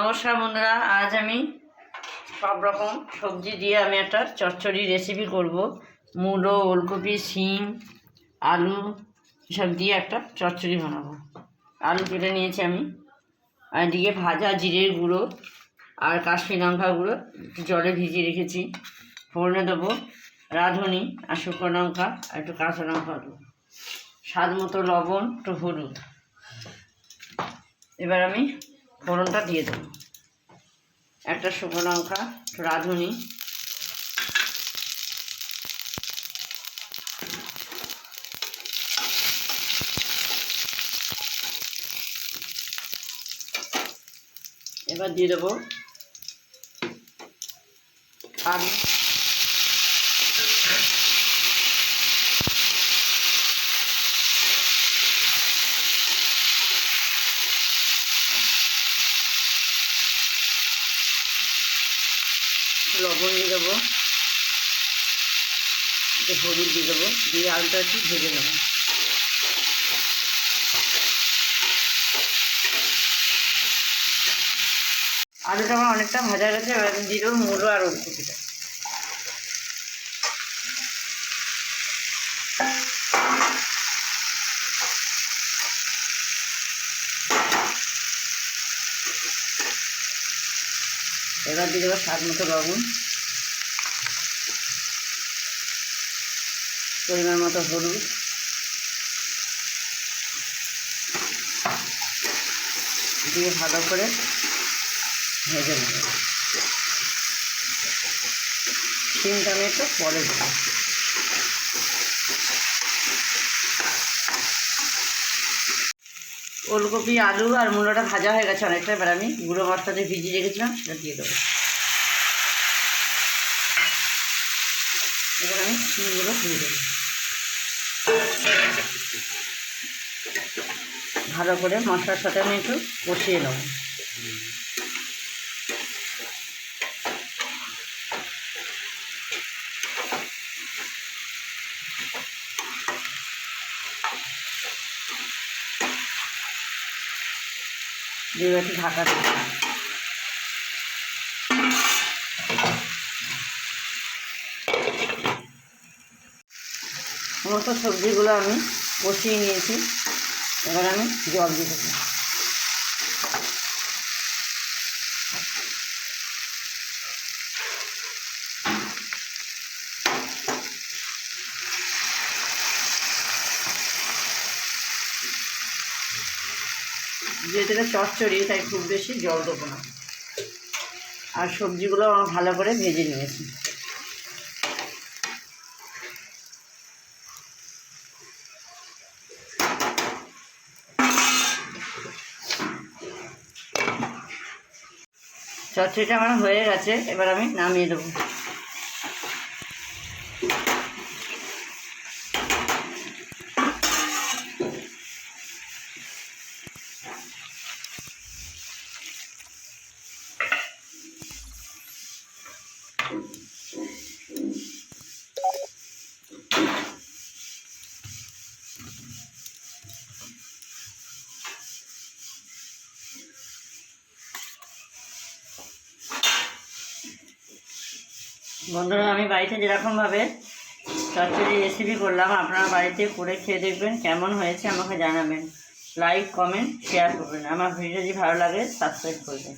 নমস্কার বন্ধুরা, আজ আমি সব রকম সবজি দিয়ে আমি একটা চচ্চড়ি রেসিপি করব। মূলো, ওলকপি, শিম, আলু সব দিয়ে একটা চচ্চড়ি বানাবো। আলু কেটে নিয়েছি আমি। আর এদিকে ভাজা জিরের গুঁড়ো আর কাশ্মীর লঙ্কা গুঁড়ো জলে ভিজিয়ে রেখেছি। ফোড়নে দেবো রাঁধুনি আর শুকনো লঙ্কা আর একটু কাঁচা লঙ্কা দেবো। স্বাদ মতো লবণ, একটু হলুদ। এবার আমি ফোড়নটা দিয়ে দেবো। একটা শুকনো লঙ্কা রাঁধুনি। এবার দিয়ে দেবো আলু। লবণ দিয়ে দেবো। একটু হলুদ দিয়ে দেবো। দিয়ে আলুটা একটু ভেজে নেব। আলুটা আমার অনেকটা ভাজা গেছে, এবার দিয়ে দেবো মুলো আর ওলকপিটা। এবার দিয়ে দেবো স্বাদ মতো লবণ। পরিমাণ মতো হলুদ। দিয়ে ভালো করে ভেজে নেব। তিনটা আমি একটু পরে দেবো। ওলকপি, আলু আর মূলোটা ভাজা হয়ে গেছে অনেকটা। এবার আমি গুঁড়ো মশলা দিয়ে ভিজিয়ে রেখেছিলাম, সেটা দিয়ে দেবো। এবার আমি শিমগুলো দিয়ে দেবো। ভালো করে মশলার সাথে আমি একটু কষিয়ে নেব। দিয়ে একটু ঢাকা দেবো সমস্ত সবজিগুলো আমি বসিয়ে নিয়েছি। এবার আমি জল দিয়ে যেহেতু এটা চচ্চড়ি, তাই খুব বেশি জল দেবো না। আর সবজিগুলো আমার ভালো করে ভেজে নিয়েছি। চচ্চড়িটা আমার হয়ে গেছে, এবার আমি নামিয়ে দেবো। বন্ধুরা, আমি বাড়িতে যেরকমভাবে চচ্চড়ি রেসিপি করলাম। আপনারা বাড়িতে করে খেয়ে দেখবেন কেমন হয়েছে, আমাকে জানাবেন। লাইক কমেন্ট শেয়ার করবেন। আমার ভিডিও যদি ভালো লাগে সাবস্ক্রাইব করবেন।